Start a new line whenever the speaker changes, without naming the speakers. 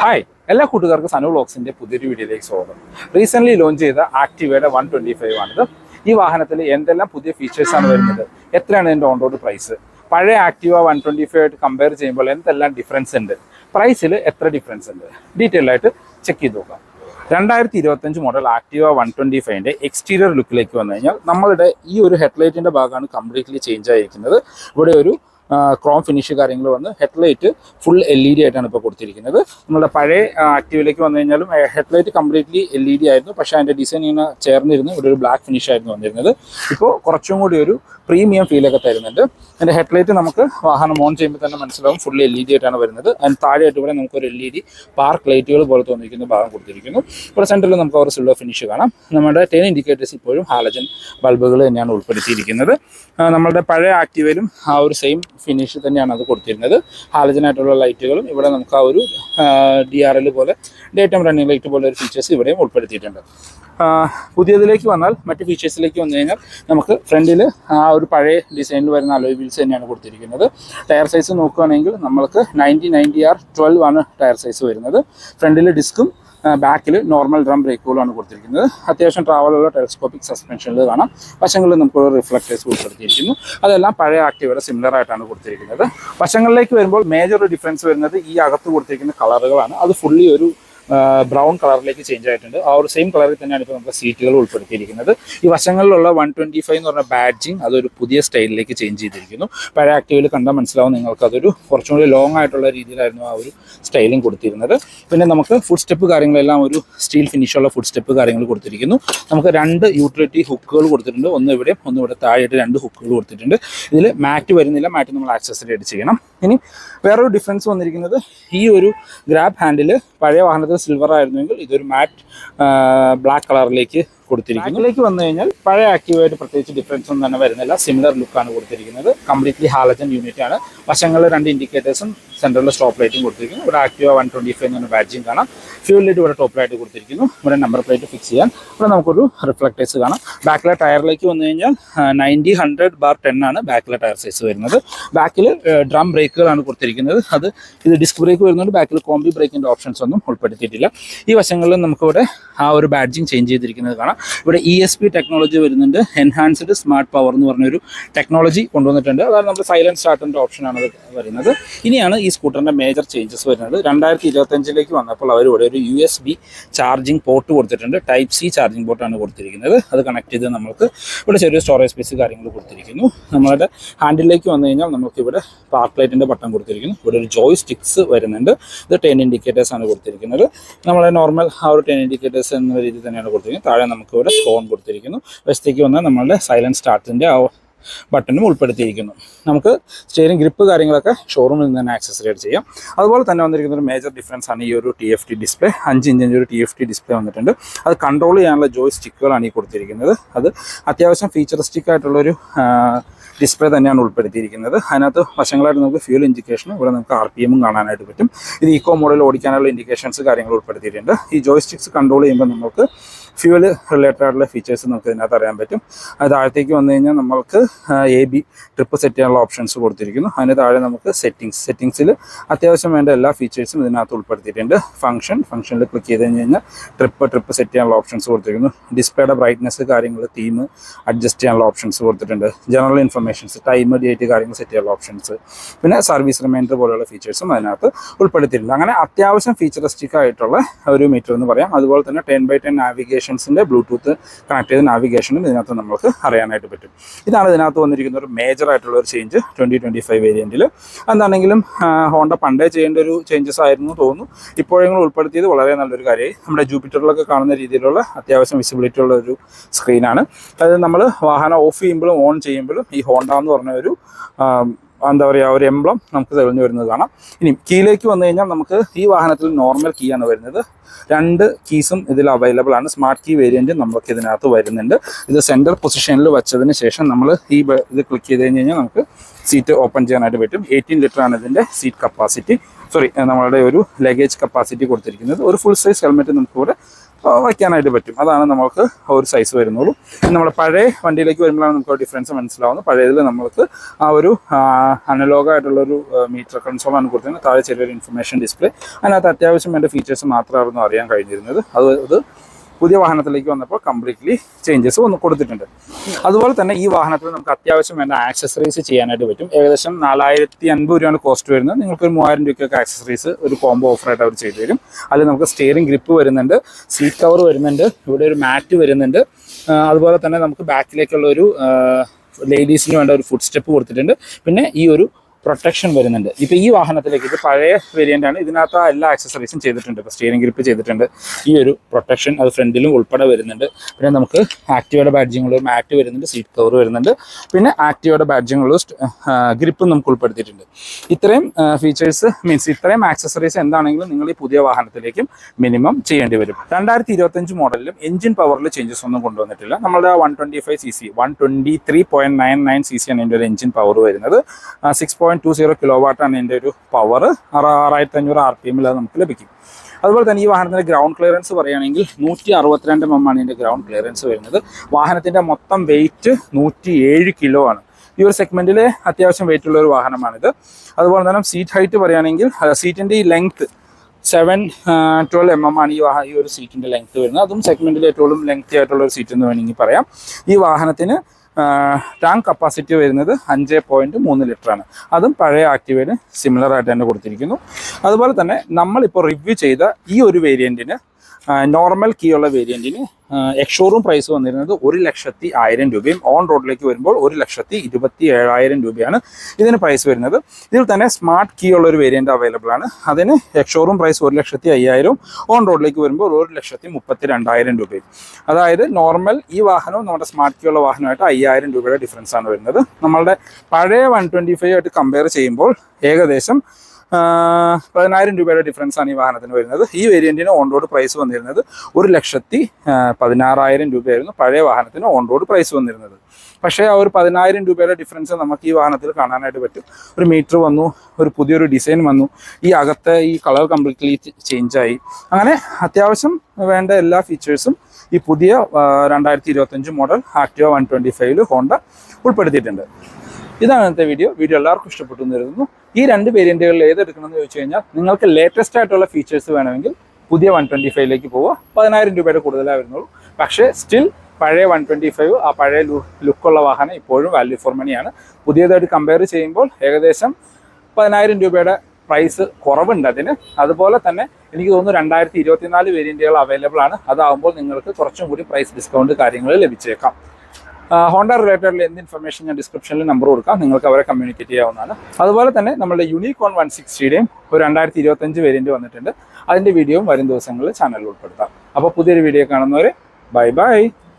Hi എല്ലാ കൂട്ടുകാർക്കും സനു ബ്ലോക്സിന്റെ പുതിയൊരു വീഡിയോയിലേക്ക് സ്വാഗതം. റീസെന്റ് ലോഞ്ച് ചെയ്ത ആക്ടിവയുടെ വൺ ട്വന്റി ഫൈവ് ആണിത്. ഈ വാഹനത്തിൽ എന്തെല്ലാം പുതിയ ഫീച്ചേഴ്സ് ആണ് വരുന്നത്? എത്രയാണ് ഇതിന്റെ ഓൺ റോഡ് പ്രൈസ് പഴയ ആക്ടിവ വൺ ട്വന്റി ഫൈവ് ആയിട്ട് കമ്പയർ ചെയ്യുമ്പോൾ എന്തെല്ലാം ഡിഫറൻസ് ഉണ്ട്? പ്രൈസിൽ എത്ര ഡിഫറൻസ് ഉണ്ട്? ഡീറ്റെയിൽ ആയിട്ട് ചെക്ക് ചെയ്ത് നോക്കാം. രണ്ടായിരത്തി ഇരുപത്തഞ്ച് മോഡൽ ആക്ടിവ വൺ ട്വന്റി ഫൈവിന്റെ എക്സ്റ്റീരിയർ ലുക്കിലേക്ക് വന്നു കഴിഞ്ഞാൽ നമ്മളുടെ ഈ ഒരു ഹെഡ്ലൈറ്റിന്റെ ഭാഗമാണ് കംപ്ലീറ്റ്ലി ചേഞ്ച് ആയിരിക്കുന്നത്. ഇവിടെ ഒരു ക്രോം ഫിനിഷ് കാര്യങ്ങൾ വന്ന് headlight full L E D ആയിട്ടാണ് ഇപ്പോൾ കൊടുത്തിരിക്കുന്നത്. നമ്മുടെ പഴയ ആക്റ്റീവിലേക്ക് വന്നു കഴിഞ്ഞാലും headlight completely L E D ആയിരുന്നു. പക്ഷേ അതിന്റെ ഡിസൈൻ ഇങ്ങനെ ചേർന്നിരുന്നു. ഇവിടെ ഒരു ബ്ലാക്ക് ഫിനിഷ് ആയിരുന്നു വന്നിരുന്നത്. ഇപ്പോൾ കുറച്ചും കൂടി ഒരു പ്രീമിയം ഫീലൊക്കെ തരുന്നുണ്ട്. അതിന്റെ ഹെഡ്ലൈറ്റ് നമുക്ക് വാഹനം ഓൺ ചെയ്യുമ്പോൾ തന്നെ മനസ്സിലാവും. ഫുൾ എൽ ഇ ഡി ആയിട്ടാണ് വരുന്നത്. അതിന് താഴെയായിട്ട് ഇവിടെ നമുക്കൊരു എൽ ഇ ഡി പാർക്ക് ലൈറ്റുകൾ പോലെ തോന്നിയിരിക്കുന്ന ഭാഗം കൊടുത്തിരിക്കുന്നു. ഇവിടെ സെന്ററിൽ നമുക്ക് ഒരു സിൽവർ ഫിനിഷ് കാണാം. നമ്മുടെ ടെൻ ഇൻഡിക്കേറ്റേഴ്സ് ഇപ്പോഴും ഹാലജൻ ബൾബുകൾ തന്നെയാണ് ഉൾപ്പെടുത്തിയിരിക്കുന്നത്. നമ്മളുടെ പഴയ ആക്റ്റീവയിലും ആ ഒരു സെയിം ഫിനിഷ് തന്നെയാണ് അത് കൊടുത്തിരുന്നത്. ഹാലജനായിട്ടുള്ള ലൈറ്റുകളും ഇവിടെ നമുക്ക് ആ ഒരു ഡി ആർ എൽ പോലെ ഡേ ടൈം റണ്ണിംഗ് ലൈറ്റ് പോലെ ഒരു ഫീച്ചേഴ്സ് ഇവിടെയും ഉൾപ്പെടുത്തിയിട്ടുണ്ട്. പുതിയതിലേക്ക് വന്നാൽ മറ്റ് ഫീച്ചേഴ്സിലേക്ക് വന്നു കഴിഞ്ഞാൽ നമുക്ക് ഫ്രണ്ടിൽ ആ ഒരു പഴയ ഡിസൈനിൽ വരുന്ന അലോയ് വീൽസ് തന്നെയാണ് കൊടുത്തിരിക്കുന്നത്. ടയർ സൈസ് നോക്കുകയാണെങ്കിൽ നമ്മൾക്ക് നയന്റി നയന്റി ആർ ട്വൽവ് ആണ് ടയർ സൈസ് വരുന്നത്. ഫ്രണ്ടിൽ ഡിസ്കും ബാക്കിൽ നോർമൽ ഡ്രം ബ്രേക്കുകളാണ് കൊടുത്തിരിക്കുന്നത്. അത്യാവശ്യം ട്രാവലുള്ള ടെലിസ്കോപ്പിക് സസ്പെൻഷനിൽ കാണാം വശങ്ങളിൽ നമുക്ക് റിഫ്ലക്ടേഴ്സ് ഉൾപ്പെടുത്തിയിരിക്കുന്നു. അതെല്ലാം പഴയ ആക്റ്റീവയുടെ സിമിലർ ആയിട്ടാണ് കൊടുത്തിരിക്കുന്നത്. വശങ്ങളിലേക്ക് വരുമ്പോൾ മേജർ ഡിഫറൻസ് വരുന്നത് ഈ അകത്ത് കൊടുത്തിരിക്കുന്ന കളറുകളാണ് അത് ഫുള്ളി ഒരു ബ്രൗൺ കളറിലേക്ക് ചേഞ്ച് ആയിട്ടുണ്ട്. ആ ഒരു സെയിം കളറിൽ തന്നെയാണ് ഇപ്പോൾ നമുക്ക് സീറ്റുകൾ ഉൾപ്പെടുത്തിയിരിക്കുന്നത്. ഈ വശങ്ങളിലുള്ള വൺ ട്വന്റി ഫൈവ് എന്ന് പറഞ്ഞ ബാഡ്ജിങ് അതൊരു പുതിയ സ്റ്റൈലിലേക്ക് ചേഞ്ച് ചെയ്തിരിക്കുന്നു. പഴയ ആക്റ്റീവിൽ കണ്ടാൽ മനസ്സിലാവും നിങ്ങൾക്ക് അതൊരു കുറച്ചും കൂടി ലോങ് ആയിട്ടുള്ള രീതിയിലായിരുന്നു ആ ഒരു സ്റ്റൈലിംഗ് കൊടുത്തിരുന്നത്. പിന്നെ നമുക്ക് ഫുഡ് സ്റ്റെപ്പ് കാര്യങ്ങളെല്ലാം ഒരു സ്റ്റീൽ ഫിനിഷുള്ള ഫുഡ് സ്റ്റെപ്പ് കാര്യങ്ങൾ കൊടുത്തിരിക്കുന്നു. നമുക്ക് രണ്ട് യൂട്ടിലിറ്റി ഹുക്കുകൾ കൊടുത്തിട്ടുണ്ട്. ഒന്ന് ഇവിടെ ഒന്ന് ഇവിടെ താഴെയായിട്ട് രണ്ട് ഹുക്കുകൾ കൊടുത്തിട്ടുണ്ട്. ഇതിൽ മാറ്റ് വരുന്നില്ല. മാറ്റ് നമ്മൾ ആക്സസറി ആയിട്ട് ചെയ്യണം. ഇനി വേറൊരു ഡിഫറൻസ് വന്നിരിക്കുന്നത് ഈ ഒരു ഗ്രാബ് ഹാൻഡിൽ പഴയ വാഹനത്തിൽ സിൽവർ ആയിരുന്നുവെങ്കിൽ ഇതൊരു മാറ്റ് ബ്ലാക്ക് കളറിലേക്ക് കൊടുത്തിരിക്കുന്നു. ഇതിലേക്ക് വന്നു കഴിഞ്ഞാൽ പഴയ ആക്റ്റീവായിട്ട് പ്രത്യേകിച്ച് ഡിഫറൻസ് ഒന്നും തന്നെ വരുന്നില്ല. സിമിലർ ലുക്കാണ് കൊടുത്തിരിക്കുന്നത്. കംപ്ലീറ്റ്ലി ഹാലജൻ യൂണിറ്റ് ആണ്. വശങ്ങളിൽ രണ്ട് ഇൻഡിക്കേറ്റേഴ്സും സെൻട്രലിൽ സ്റ്റോപ്പ് ലൈറ്റും കൊടുത്തിരിക്കുന്നു. ഇവിടെ ആക്റ്റീവ വൺ ട്വന്റി ഫൈവ് എന്ന ബാഡ്ജിയും കാണാം. ഫ്യൂൽ ലൈറ്റ് ഇവിടെ ടോപ്പ് ലൈറ്റ് കൊടുത്തിരിക്കുന്നു. ഇവിടെ നമ്പർ പ്ലേറ്റ് ഫിക്സ് ചെയ്യാൻ. ഇവിടെ നമുക്കൊരു റിഫ്ലക്ടേഴ്സ് കാണാം. ബാക്കിലെ ടയറിലേക്ക് വന്നു കഴിഞ്ഞാൽ നയന്റി ഹൺഡ്രഡ് ബാർ ടെൻ ആണ് ബാക്കിലെ ടയർ സൈസ് വരുന്നത്. ബാക്കിൽ ഡ്രം ബ്രേക്കുകളാണ് കൊടുത്തിരിക്കുന്നത്. അത് ഇത് ഡിസ്ക് ബ്രേക്ക് വരുന്നുണ്ട്. ബാക്കിൽ കോമ്പി ബ്രേക്കിന്റെ ഓപ്ഷൻസ് ഒന്നും ഉൾപ്പെടുത്തിയിട്ടില്ല. ഈ വശങ്ങളിൽ നമുക്കിവിടെ ആ ഒരു ബാഡ്ജിങ് ചേഞ്ച് ചെയ്തിരിക്കുന്നത് കാണാം. ഇവിടെ ഇ എസ് പി ടെക്നോളജി വരുന്നുണ്ട്. എൻഹാൻസ്ഡ് സ്മാർട്ട് പവർ എന്ന് പറഞ്ഞൊരു ടെക്നോളജി കൊണ്ടുവന്നിട്ടുണ്ട്. അതായത് നമ്മുടെ സൈലൻസ് സ്റ്റാർട്ടിന്റെ ഓപ്ഷനാണ് ഇത് വരുന്നത്. ഇനിയാണ് ഈ സ്കൂട്ടറിന്റെ മേജർ ചേഞ്ചസ് വരുന്നത്. രണ്ടായിരത്തി ഇരുപത്തഞ്ചിലേക്ക് വന്നപ്പോൾ അവർ ഇവിടെ ഒരു U S B charging port കൊടുത്തിട്ടുണ്ട്. ടൈപ്പ് സി ചാർജിങ് പോർട്ടാണ് കൊടുത്തിരിക്കുന്നത്. അത് കണക്ട് ചെയ്ത് നമുക്ക് ഇവിടെ ചെറിയ സ്റ്റോറേജ് സ്പേസ് കാര്യങ്ങൾ കൊടുത്തിരിക്കുന്നു. നമ്മളുടെ ഹാൻഡിലേക്ക് വന്നു കഴിഞ്ഞാൽ നമുക്ക് ഇവിടെ പാർക്ക് ലൈറ്റിന്റെ ബട്ടൺ കൊടുത്തിരിക്കുന്നു. ഇവിടെ ഒരു ജോയ് സ്റ്റിക്സ് വരുന്നുണ്ട്. ഇത് ടെൻ ഇൻഡിക്കേറ്റേഴ്സ് ആണ് കൊടുത്തിരിക്കുന്നത്. നമ്മളെ നോർമൽ ആ ഒരു ടെൻ ഇൻഡിക്കേറ്റേഴ്സ് എന്ന രീതിയിൽ തന്നെയാണ് കൊടുത്തിരിക്കുന്നത്. താഴെ നമുക്ക് ഇവിടെ ഫോൺ കൊടുത്തിരിക്കുന്നു. വശത്തേക്ക് വന്നാൽ നമ്മളുടെ സൈലൻസ് സ്റ്റാർട്ടിന്റെ ആ ബട്ടണും ഉൾപ്പെടുത്തിയിരിക്കുന്നു. നമുക്ക് സ്റ്റിയറിംഗ് ഗ്രിപ്പ് കാര്യങ്ങളൊക്കെ ഷോറൂമിൽ നിന്ന് തന്നെ ആക്സസറി ആയിട്ട് ചെയ്യാം. അതുപോലെ തന്നെ വന്നിരിക്കുന്ന ഒരു മേജർ ഡിഫറൻസ് ആണ് ഈ ഒരു ടി എഫ് ടി ഡിസ്പ്ലേ അഞ്ച് ഇഞ്ചിന്റെ ഒരു ടി എഫ് ടി ഡിസ്പ്ലേ വന്നിട്ടുണ്ട്. അത് കൺട്രോൾ ചെയ്യാനുള്ള ജോയ് സ്റ്റിക്കുകളാണ് ഈ കൊടുത്തിരിക്കുന്നത്. അത് അത്യാവശ്യം ഫീച്ചറിസ്റ്റിക് ആയിട്ടുള്ളൊരു ഡിസ്പ്ലേ തന്നെയാണ് ഉൾപ്പെടുത്തിയിരിക്കുന്നത്. അതിനകത്ത് വശങ്ങളായിട്ട് നമുക്ക് ഫ്യൂൽ ഇൻഡിക്കേഷനും ഇവിടെ നമുക്ക് ആർ പി എമ്മും കാണാനായിട്ട് പറ്റും. ഇത് ഇക്കോ മോഡൽ ഓടിക്കാനുള്ള ഇൻഡിക്കേഷൻസ് കാര്യങ്ങൾ ഉൾപ്പെടുത്തിയിട്ടുണ്ട്. ഈ ജോയ് സ്റ്റിക്സ് കൺട്രോൾ ചെയ്യുമ്പോൾ നമുക്ക് ഫ്യൂൽ റിലേറ്റഡ് ആയിട്ടുള്ള ഫീച്ചേഴ്സ് നമുക്ക് ഇതിനകത്ത് അറിയാൻ പറ്റും. താഴത്തേക്ക് വന്നു കഴിഞ്ഞാൽ നമ്മൾക്ക് എ ബി ട്രിപ്പ് സെറ്റ് ചെയ്യാനുള്ള ഓപ്ഷൻസ് കൊടുത്തിരിക്കുന്നു. അതിന് താഴെ നമുക്ക് സെറ്റിങ്സ് സെറ്റിങ്സിൽ അത്യാവശ്യം വേണ്ട എല്ലാ ഫീച്ചേഴ്സും ഇതിനകത്ത് ഉൾപ്പെടുത്തിയിട്ടുണ്ട്. ഫംഗ്ഷൻ ഫംഗ്ഷനിൽ ക്ലിക്ക് ചെയ്ത് കഴിഞ്ഞ് കഴിഞ്ഞാൽ ട്രിപ്പ് ട്രിപ്പ് സെറ്റ് ചെയ്യാനുള്ള ഓപ്ഷൻസ് കൊടുത്തിരിക്കുന്നു. ഡിസ്പ്ലേയുടെ ബ്രൈറ്റ്നസ് കാര്യങ്ങൾ തീം അഡ്ജസ്റ്റ് ചെയ്യാനുള്ള ഓപ്ഷൻസ് കൊടുത്തിട്ടുണ്ട്. ജനറൽ ഇൻഫർമേഷൻസ് ടൈം ഡേറ്റ് കാര്യങ്ങൾ സെറ്റ് ചെയ്യാനുള്ള ഓപ്ഷൻസ് പിന്നെ സർവീസ് റിമൈൻഡർ പോലെയുള്ള ഫീച്ചേഴ്സും അതിനകത്ത് ഉൾപ്പെടുത്തിയിട്ടുണ്ട്. അങ്ങനെ അത്യാവശ്യം ഫീച്ചറിസ്റ്റിക് ആയിട്ടുള്ള ഒരു മീറ്റർ എന്ന് പറയാം. അതുപോലെ തന്നെ ടെൻ ബൈ ടെൻ നാവിഗേഷൻസിന്റെ ബ്ലൂടൂത്ത് കണക്ട് ചെയ്ത നാവിഗേഷനും ഇതിനകത്ത് നമുക്ക് അറിയാനായിട്ട് പറ്റും. ഇതാണ് ഇതിനകത്ത് വന്നിരിക്കുന്ന ഒരു മേജർ ആയിട്ടുള്ള ഒരു ചേഞ്ച് ട്വന്റി ട്വന്റി ഫൈവ് വേരിയന്റിൽ എന്താണെങ്കിലും ഹോണ്ട പണ്ടേ ചെയ്യേണ്ട ഒരു ചേഞ്ചസ് ആയിരുന്നു തോന്നുന്നു. ഇപ്പോഴെങ്കിലും ഉൾപ്പെടുത്തിയത് വളരെ നല്ലൊരു കാര്യമായി. നമ്മുടെ ജൂപ്പിറ്ററിലൊക്കെ കാണുന്ന രീതിയിലുള്ള അത്യാവശ്യം വിസിബിലിറ്റി ഉള്ള ഒരു സ്ക്രീനാണ് അതായത് നമ്മൾ വാഹനം ഓഫ് ചെയ്യുമ്പോഴും ഓൺ ചെയ്യുമ്പോഴും ഈ ഹോണ്ട എന്ന് പറഞ്ഞ ഒരു എന്താ പറയുക ഒരു എംബ്ലം നമുക്ക് തെളിഞ്ഞു വരുന്നത് കാണാം. ഇനി കീയിലേക്ക് വന്നു കഴിഞ്ഞാൽ നമുക്ക് ഈ വാഹനത്തിൽ നോർമൽ കീ ആണ് വരുന്നത്. രണ്ട് കീസും ഇതിൽ അവൈലബിൾ ആണ്. സ്മാർട്ട് കീ വേരിയന്റ് നമുക്ക് ഇതിനകത്ത് വരുന്നുണ്ട്. ഇത് സെന്റർ പൊസിഷനിൽ വെച്ചതിന് ശേഷം നമ്മൾ ഈ ഇത് ക്ലിക്ക് ചെയ്ത് കഴിഞ്ഞ് കഴിഞ്ഞാൽ നമുക്ക് സീറ്റ് ഓപ്പൺ ചെയ്യാനായിട്ട് പറ്റും. എയ്റ്റീൻ ലിറ്റർ ആണ് ഇതിന്റെ സീറ്റ് കപ്പാസിറ്റി സോറി നമ്മളുടെ ഒരു ലഗേജ് കപ്പാസിറ്റി കൊടുത്തിരിക്കുന്നത്. ഒരു ഫുൾ സൈസ് ഹെൽമെറ്റ് നമുക്ക് ഇവിടെ ആ, വയ്ക്കാനായിട്ട് പറ്റും. അതാണ് നമുക്ക് ഒരു സൈസ് വരുന്നുള്ളൂ. നമ്മൾ പഴയ വണ്ടിയിലേക്ക് വരുമ്പോഴാണ് നമുക്ക് ഡിഫറൻസ് മനസ്സിലാവുന്നത്. പഴയതിൽ നമുക്ക് ആ ഒരു അനലോഗായിട്ടുള്ളൊരു മീറ്റർ കൺസോളാണ് കൊടുത്തിരുന്നത് താഴെ ചെറിയൊരു ഇൻഫർമേഷൻ ഡിസ്പ്ലേ അതിനകത്ത് അത്യാവശ്യം എന്റെ ഫീച്ചേഴ്സ് മാത്രമായിരുന്നു അറിയാൻ കഴിഞ്ഞിരുന്നത്. അത് അത് പുതിയ വാഹനത്തിലേക്ക് വന്നപ്പോൾ കംപ്ലീറ്റ്ലി ചേഞ്ചസ് ഒന്ന് കൊടുത്തിട്ടുണ്ട്. അതുപോലെ തന്നെ ഈ വാഹനത്തിൽ നമുക്ക് അത്യാവശ്യം വേണ്ട ആക്സസറീസ് ചെയ്യാനായിട്ട് പറ്റും. ഏകദേശം നാലായിരത്തി അൻപത് രൂപയാണ് കോസ്റ്റ് വരുന്നത്. നിങ്ങൾക്ക് ഒരു മൂവായിരം രൂപയ്ക്കൊക്കെ ആക്സസറീസ് ഒരു കോംബോ ഓഫറായിട്ട് അവർ ചെയ്തു തരും. അതിൽ നമുക്ക് സ്റ്റിയറിംഗ് ഗ്രിപ്പ് വരുന്നുണ്ട് സീറ്റ് കവർ വരുന്നുണ്ട് ഇവിടെ ഒരു മാറ്റ് വരുന്നുണ്ട്. അതുപോലെ തന്നെ നമുക്ക് ബാക്കിലേക്കുള്ള ഒരു ലേഡീസിന് വേണ്ട ഒരു ഫുഡ് സ്റ്റെപ്പ് കൊടുത്തിട്ടുണ്ട്. പിന്നെ ഈ ഒരു പ്രൊട്ടക്ഷൻ വരുന്നുണ്ട്. ഇപ്പോൾ ഈ വാഹനത്തിലേക്ക് ഇത് പഴയ വേരിയന്റ് ആണ്. ഇതിനകത്ത് എല്ലാ ആക്സസറീസും ചെയ്തിട്ടുണ്ട്. ഇപ്പോൾ സ്റ്റിയറിംഗ് ഗ്രിപ്പ് ചെയ്തിട്ടുണ്ട്. ഈ ഒരു പ്രൊട്ടക്ഷൻ അത് ഫ്രണ്ടിലും ഉൾപ്പെടെ വരുന്നുണ്ട്. പിന്നെ നമുക്ക് ആക്റ്റീവയുടെ ബാഡ്ജിങ്ങുള്ള മാറ്റ് വരുന്നുണ്ട്. സീറ്റ് കവർ വരുന്നുണ്ട്. പിന്നെ ആക്റ്റീവയുടെ ബാഡ്ജിങ്ങുള്ള ഗ്രിപ്പും നമുക്ക് ഉൾപ്പെടുത്തിയിട്ടുണ്ട്. ഇത്രയും ഫീച്ചേഴ്സ് മീൻസ് ഇത്രയും ആക്സസറീസ് എന്താണെങ്കിലും നിങ്ങൾ ഈ പുതിയ വാഹനത്തിലേക്കും മിനിമം ചെയ്യേണ്ടി വരും. രണ്ടായിരത്തി ഇരുപത്തഞ്ച് മോഡലിലും എഞ്ചിൻ പവറിൽ ചേഞ്ചസ് ഒന്നും കൊണ്ടുവന്നിട്ടില്ല. നമ്മുടെ one twenty five C C one twenty three point nine nine C C ആണ് എന്റെ ഒരു എഞ്ചിൻ പവർ വരുന്നത്. Six point two zero kilo വാട്ടാണ് എന്റെ ഒരു പവർ ആറായിരത്തി അഞ്ഞൂറ് ആർ പി എമ്മിൽ അത് നമുക്ക് ലഭിക്കും. അതുപോലെ തന്നെ ഈ വാഹനത്തിന്റെ ഗ്രൗണ്ട് ക്ലിയറൻസ് പറയുകയാണെങ്കിൽ നൂറ്റി അറുപത്തിരണ്ട് എം ആണ് ഇതിന്റെ ഗ്രൗണ്ട് ക്ലിയറൻസ് വരുന്നത്. വാഹനത്തിന്റെ മൊത്തം വെയിറ്റ് നൂറ്റി ഏഴ് കിലോ ആണ്. ഈ ഒരു സെഗ്മെന്റിലെ അത്യാവശ്യം വെയിറ്റ് ഉള്ള ഒരു വാഹനമാണിത്. അതുപോലെ തന്നെ സീറ്റ് ഹൈറ്റ് പറയുകയാണെങ്കിൽ സീറ്റിന്റെ ഈ length seven twelve M M ആണ് ഈ വാഹ ഈ ഒരു സീറ്റിന്റെ ലെങ്ത്ത് വരുന്നത്. അതും സെഗ്മെന്റിൽ ഏറ്റവും ലെങ്തി ആയിട്ടുള്ള ഒരു സീറ്റ് എന്ന് വേണമെങ്കിൽ പറയാം. ഈ വാഹനത്തിന് ടാങ്ക് കപ്പാസിറ്റി വരുന്നത് അഞ്ച് പോയിന്റ് മൂന്ന് ലിറ്ററാണ് അതും പഴയ ആക്ടിവയിന് സിമിലർ ആയിട്ട് തന്നെ കൊടുത്തിരിക്കുന്നു. അതുപോലെ തന്നെ നമ്മളിപ്പോൾ റിവ്യൂ ചെയ്ത ഈ ഒരു വേരിയന്റിന് നോർമൽ കീ ഉള്ള വേരിയന്റിന് എക്സ്ഷോറൂം പ്രൈസ് വന്നിരുന്നത് ഒരു ലക്ഷത്തി ആയിരം രൂപയും ഓൺ റോഡിലേക്ക് വരുമ്പോൾ ഒരു ലക്ഷത്തി ഇരുപത്തി ഏഴായിരം രൂപയാണ് ഇതിന് പ്രൈസ് വരുന്നത്. ഇതിൽ തന്നെ സ്മാർട്ട് കീ ഉള്ള ഒരു വേരിയന്റ് അവൈലബിൾ ആണ്. അതിന് എക്സ്ഷോറൂം പ്രൈസ് ഒരു ലക്ഷത്തി അയ്യായിരം ഓൺ റോഡിലേക്ക് വരുമ്പോൾ ഒരു ലക്ഷത്തി മുപ്പത്തി രണ്ടായിരം രൂപയും. അതായത് നോർമൽ ഈ വാഹനവും നമ്മുടെ സ്മാർട്ട് കീ ഉള്ള വാഹനമായിട്ട് അയ്യായിരം രൂപയുടെ ഡിഫറൻസ് ആണ് വരുന്നത്. നമ്മളുടെ പഴയ വൺ ട്വന്റി ഫൈവ് ആയിട്ട് കമ്പയർ ചെയ്യുമ്പോൾ ഏകദേശം പതിനായിരം രൂപയുടെ ഡിഫറൻസ് ആണ് ഈ വാഹനത്തിന് വരുന്നത്. ഈ വേരിയന്റിന് ഓൺ റോഡ് പ്രൈസ് വന്നിരുന്നത് ഒരു ലക്ഷത്തി പതിനാറായിരം രൂപയായിരുന്നു പഴയ വാഹനത്തിന് ഓൺ റോഡ് പ്രൈസ് വന്നിരുന്നത്. പക്ഷേ ആ ഒരു പതിനായിരം രൂപയുടെ ഡിഫറൻസ് നമുക്ക് ഈ വാഹനത്തിൽ കാണാനായിട്ട് പറ്റും. ഒരു മീറ്റർ വന്നു ഒരു പുതിയൊരു ഡിസൈൻ വന്നു ഈ അകത്തെ ഈ കളർ കംപ്ലീറ്റ്ലി ചേഞ്ചായി അങ്ങനെ അത്യാവശ്യം വേണ്ട എല്ലാ ഫീച്ചേഴ്സും ഈ പുതിയ രണ്ടായിരത്തി ഇരുപത്തഞ്ച് മോഡൽ ആക്ടിവ വൺ ട്വന്റി ഫൈവിൽ ഹോണ്ട ഉൾപ്പെടുത്തിയിട്ടുണ്ട്. ഇതാണ് ഇന്നത്തെ വീഡിയോ വീഡിയോ എല്ലാവർക്കും ഇഷ്ടപ്പെട്ടു എന്ന് ഈ രണ്ട് വേരിയന്റുകളിൽ ഏതെടുക്കണമെന്ന് ചോദിച്ചു കഴിഞ്ഞാൽ നിങ്ങൾക്ക് ലേറ്റസ്റ്റ് ആയിട്ടുള്ള ഫീച്ചേഴ്സ് വേണമെങ്കിൽ പുതിയ വൺ ട്വന്റി ഫൈവിലേക്ക് പോവുക. പതിനായിരം രൂപയുടെ കൂടുതലായി വരുന്നുള്ളൂ. പക്ഷേ സ്റ്റിൽ പഴയ വൺ ട്വന്റി ഫൈവ് ആ പഴയ ലുക്കുള്ള വാഹനം ഇപ്പോഴും വാല്യൂ ഫോർ മണിയാണ് പുതിയതായിട്ട് കമ്പയർ ചെയ്യുമ്പോൾ ഏകദേശം പതിനായിരം രൂപയുടെ പ്രൈസ് കുറവുണ്ട് അതിന്. അതുപോലെ തന്നെ എനിക്ക് തോന്നുന്നു രണ്ടായിരത്തി ഇരുപത്തിനാല് വേരിയന്റുകൾ അവൈലബിൾ ആണ്. അതാവുമ്പോൾ നിങ്ങൾക്ക് കുറച്ചും കൂടി പ്രൈസ് ഡിസ്കൗണ്ട് കാര്യങ്ങൾ ലഭിച്ചേക്കാം. ഹോണ്ട റിലേറ്റഡിൽ എന്ത് ഇൻഫർമേഷൻ ഞാൻ ഡിസ്ക്രിപ്ഷനിൽ നമ്പർ കൊടുക്കാം. നിങ്ങൾക്ക് അവരെ കമ്മ്യൂണിക്കേറ്റ് ചെയ്യാവുന്നതാണ്. അതുപോലെ തന്നെ നമ്മുടെ യൂണിക്കോൺ വൺ സിക്സ്റ്റിയുടെയും ഒരു രണ്ടായിരത്തി ഇരുപത്തഞ്ച് വേരിയന്റ് വന്നിട്ടുണ്ട് അതിന്റെ വീഡിയോയും വരും ദിവസങ്ങളിൽ ചാനലിൽ ഉൾപ്പെടുത്താം. അപ്പോൾ പുതിയൊരു വീഡിയോ കാണുന്നവരെ ബൈ ബൈ